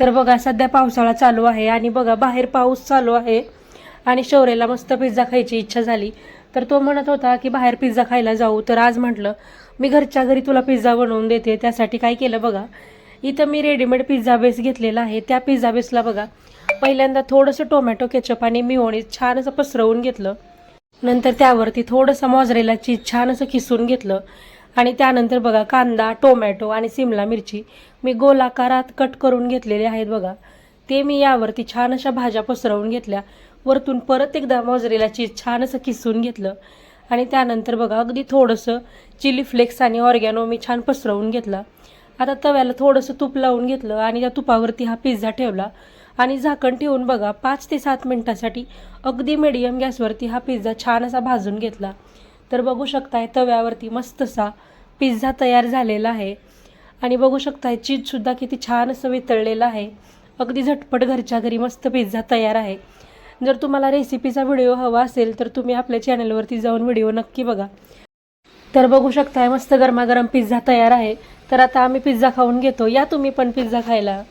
तर बघा सध्या पावसाळा चालू आहे आणि बघा बाहेर पाऊस चालू आहे आणि शौर्याला मस्त पिझ्झा खायची इच्छा झाली. तर तो म्हणत होता की बाहेर पिझ्झा खायला जाऊ. तर आज म्हटलं मी घरच्या घरी तुला पिझ्झा बनवून देते त्यासाठी काय केलं बघा? इथं मी रेडीमेड पिझ्झा बेस घेतलेला आहे त्या पिझ्झा बेसला बघा पहिल्यांदा थोडंसं टोमॅटो केचप आणि मिओनीज छान असं पसरवून घेतलं. नंतर त्यावरती थोडंसं मॉजरेला चीज छान असं किसून घेतलं. आणि त्यानंतर बघा कांदा टोमॅटो आणि सिमला मिरची मी गोलाकारात कट करून घेतलेले आहेत बघा. ते मी यावरती छान अशा भाज्या पसरवून घेतल्या. वरतून परत एकदा मोजरेला चीज छान असं किसून घेतलं. आणि त्यानंतर बघा अगदी थोडंसं चिली फ्लेक्स आणि ऑर्गॅनो मी छान पसरवून घेतला. आता तव्याला थोडंसं तूप लावून घेतलं आणि त्या तुपावरती हा पिझ्झा ठेवला. आणि झाकण ठेवून बघा पाच ते सात मिनटासाठी अगदी मिडियम गॅसवरती हा पिझ्झा छान असा भाजून घेतला. तर बघू शकताय तव्यावरती मस्तसा पिझ्झा तयार झालेला आहे. आणि बघू शकताय चीजसुद्धा किती छान असं वितळलेलं आहे. अगदी झटपट घरच्या घरी मस्त पिझ्झा तयार आहे. जर तुम्हाला रेसिपीचा व्हिडिओ हवा असेल तर तुम्ही आपल्या चॅनलवरती जाऊन व्हिडिओ नक्की बघा. तर बघू शकताय मस्त गरमागरम पिझ्झा तयार आहे. तर आता आम्ही पिझ्झा खाऊन घेतो. या तुम्ही पण पिझ्झा खायला.